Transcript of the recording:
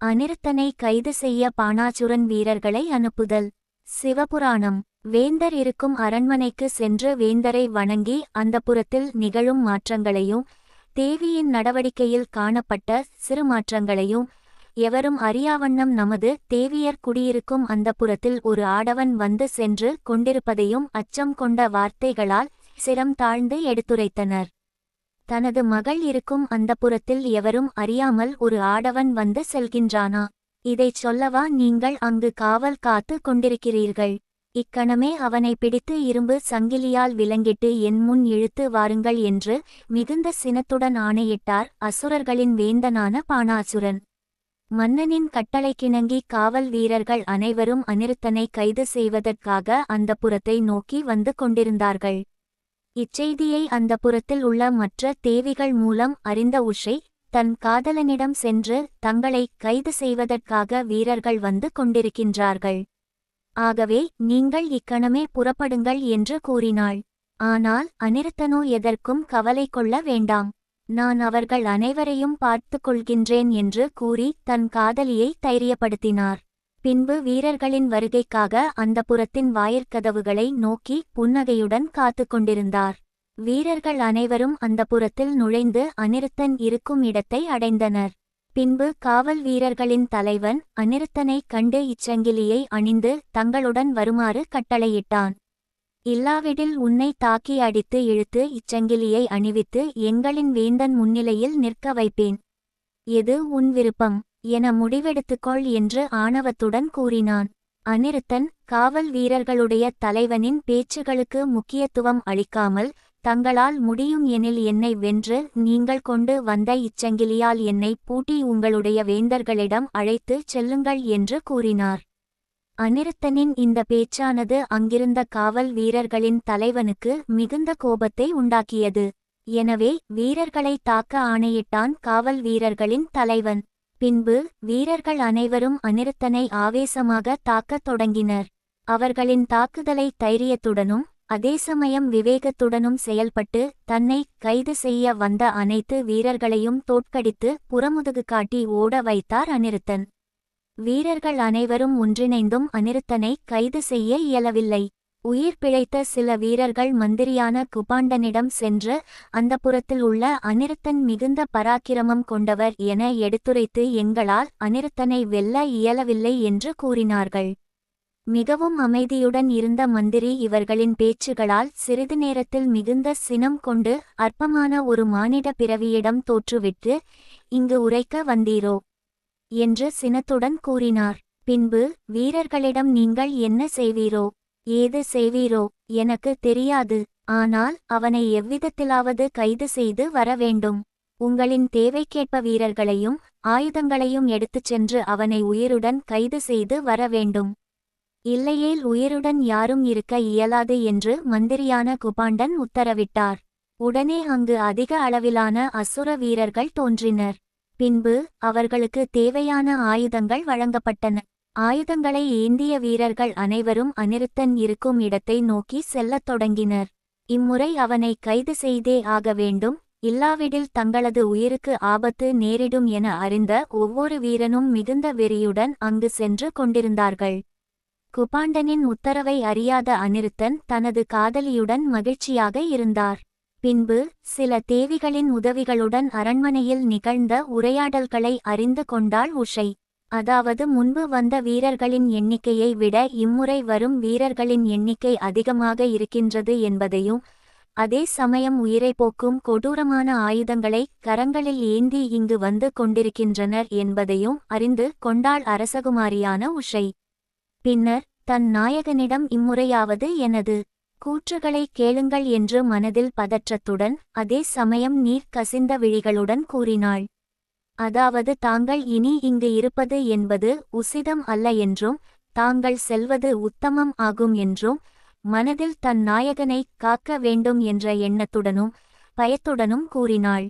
அனிருத்தனை கைது செய்ய பாணாச்சுரன் வீரர்களை அனுப்புதல். சிவபுராணம். வேந்தர் இருக்கும் அரண்மனைக்கு சென்று வேந்தரை வணங்கி அந்தப்புறத்தில் நிகழும் மாற்றங்களையும் தேவியின் நடவடிக்கையில் காணப்பட்ட சிறு மாற்றங்களையும் எவரும் அறியாவண்ணம் நமது தேவியர் குடியிருக்கும் அந்தப்புறத்தில் ஒரு ஆடவன் வந்து சென்று கொண்டிருப்பதையும் அச்சம் கொண்ட வார்த்தைகளால் சிரம் தாழ்ந்து எடுத்துரைத்தனர். தனது மகள் இருக்கும் அந்தப்புறத்தில் எவரும் அறியாமல் ஒரு ஆடவன் வந்து செல்கின்றானா? இதைச் சொல்லவா நீங்கள் அங்கு காவல் காத்து கொண்டிருக்கிறீர்கள்? இக்கணமே அவனை பிடித்து இரும்பு சங்கிலியால் விலங்கிட்டு என் முன் இழுத்து வாருங்கள் என்று மிகுந்த சினத்துடன் ஆணையிட்டார் அசுரர்களின் வேந்தனான பாணாசுரன். மன்னனின் கட்டளைக்கிணங்கி காவல் வீரர்கள் அனைவரும் அனிருத்தனை கைது செய்வதற்காக அந்த புறத்தை நோக்கி வந்து கொண்டிருந்தார்கள். இச்செய்தியை அந்த புறத்தில் உள்ள மற்ற தேவிகள் மூலம் அறிந்த உஷை தன் காதலனிடம் சென்று தங்களை கைது செய்வதற்காக வீரர்கள் வந்து கொண்டிருக்கின்றார்கள். ஆகவே நீங்கள் இக்கணமே புறப்படுங்கள் என்று கூறினாள். ஆனால் அனிருத்தனோ எதற்கும் கவலை கொள்ள வேண்டாம். நான் அவர்கள் அனைவரையும் பார்த்துக் கொள்கின்றேன் என்று கூறி தன் காதலியை தைரியப்படுத்தினார். பின்பு வீரர்களின் வருகைக்காக அந்த புறத்தின் வாயிற்கதவுகளை நோக்கி புன்னகையுடன் காத்து கொண்டிருந்தார். வீரர்கள் அனைவரும் அந்த புறத்தில் நுழைந்து அனிருத்தன் இருக்கும் இடத்தை அடைந்தனர். பின்பு காவல் வீரர்களின் தலைவன் அனிருத்தனை கண்டு இச்சங்கிலியை அணிந்து தங்களுடன் வருமாறு கட்டளையிட்டான். இல்லாவிடில் உன்னை தாக்கி அடித்து இழுத்து இச்சங்கிலியை அணிவித்து எங்களின் வேந்தன் முன்னிலையில் நிற்க வைப்பேன். எது உன் விருப்பம்? என முடிவெடுத்துக்கொள் என்று ஆணவத்துடன் கூறினான். அனிருத்தன் காவல் வீரர்களுடைய தலைவனின் பேச்சுகளுக்கு முக்கியத்துவம் அளிக்காமல் தங்களால் முடியும் எனில் என்னை வென்று நீங்கள் கொண்டு வந்த இச்சங்கிலியால் என்னை பூட்டி உங்களுடைய வேந்தர்களிடம் அழைத்துச் செல்லுங்கள் என்று கூறினார். அனிருத்தனின் இந்த பேச்சானது அங்கிருந்த காவல் வீரர்களின் தலைவனுக்கு மிகுந்த கோபத்தை உண்டாக்கியது. எனவே வீரர்களை தாக்க ஆணையிட்டான் காவல் வீரர்களின் தலைவன். பின்பு வீரர்கள் அனைவரும் அனிருத்தனை ஆவேசமாக தாக்கத் தொடங்கினர். அவர்களின் தாக்குதலை தைரியத்துடனும் அதே சமயம் விவேகத்துடனும் செயல்பட்டு தன்னை கைது செய்ய வந்த அனைத்து வீரர்களையும் தோற்கடித்து புறமுதுகு காட்டி ஓட வைத்தார் அனிருத்தன். வீரர்கள் அனைவரும் ஒன்றிணைந்தும் அனிருத்தனை கைது செய்ய இயலவில்லை. உயிர் பிழைத்த சில வீரர்கள் மந்திரியான குபாண்டனிடம் சென்று அந்த புறத்தில் உள்ள அனிருத்தன் மிகுந்த பராக்கிரமம் கொண்டவர் என எடுத்துரைத்து எங்களால் அனிருத்தனை வெல்ல இயலவில்லை என்று கூறினார்கள். மிகவும் அமைதியுடன் இருந்த மந்திரி இவர்களின் பேச்சுகளால் சிறிது நேரத்தில் மிகுந்த சினம் கொண்டு அற்பமான ஒரு மானிட பிறவியிடம் தோற்றுவிட்டு இங்கு உரைக்க வந்தீரோ என்று சினத்துடன் கூறினார். பின்பு வீரர்களிடம் நீங்கள் என்ன செய்வீரோ? ஏது செய்வீரோ? எனக்கு தெரியாது. ஆனால் அவனை எவ்விதத்திலாவது கைது செய்து வர வேண்டும். உங்களின் தேவைக்கேற்ப வீரர்களையும் ஆயுதங்களையும் எடுத்துச் சென்று அவனை உயிருடன் கைது செய்து வர வேண்டும். இல்லையேல் உயிருடன் யாரும் இருக்க இயலாது என்று மந்திரியான குபாண்டன் உத்தரவிட்டார். உடனே அங்கு அதிக அளவிலான அசுர வீரர்கள் தோன்றினர். பின்பு அவர்களுக்கு தேவையான ஆயுதங்கள் வழங்கப்பட்டன. ஆயுதங்களை ஏந்திய வீரர்கள் அனைவரும் அனிருத்தன் இருக்கும் இடத்தை நோக்கி செல்லத் தொடங்கினர். இம்முறை அவனை கைது செய்தே ஆக வேண்டும். இல்லாவிடில் தங்களது உயிருக்கு ஆபத்து நேரிடும் என அறிந்த ஒவ்வொரு வீரனும் மிகுந்த வெறியுடன் அங்கு சென்று கொண்டிருந்தார்கள். குபாண்டனின் உத்தரவை அறியாத அனிருத்தன் தனது காதலியுடன் மகிழ்ச்சியாக இருந்தார். பின்பு சில தேவிகளின் உதவிகளுடன் அரண்மனையில் நிகழ்ந்த உரையாடல்களை அறிந்து கொண்டாள் உஷை. அதாவது முன்பு வந்த வீரர்களின் எண்ணிக்கையை விட இம்முறை வரும் வீரர்களின் எண்ணிக்கை அதிகமாக இருக்கின்றது என்பதையும் அதே சமயம் உயிரை போக்கும் கொடூரமான ஆயுதங்களை கரங்களில் ஏந்தி இங்கு வந்து கொண்டிருக்கின்றனர் என்பதையும் அறிந்து கொண்டாள் அரசகுமாரியான உஷை. பின்னர் தன் நாயகனிடம் இம்முறையாவது எனது கூற்றுகளை கேளுங்கள் என்று மனதில் பதற்றத்துடன் அதே சமயம் நீர் கசிந்த விழிகளுடன் கூறினாள். அதாவது தாங்கள் இனி இங்கு இருப்பது என்பது உசிதம் அல்ல என்றும் தாங்கள் செல்வது உத்தமம் ஆகும் என்றும் மனதில் தன் நாயகனை காக்க வேண்டும் என்ற எண்ணத்துடனும் பயத்துடனும் கூறினாள்.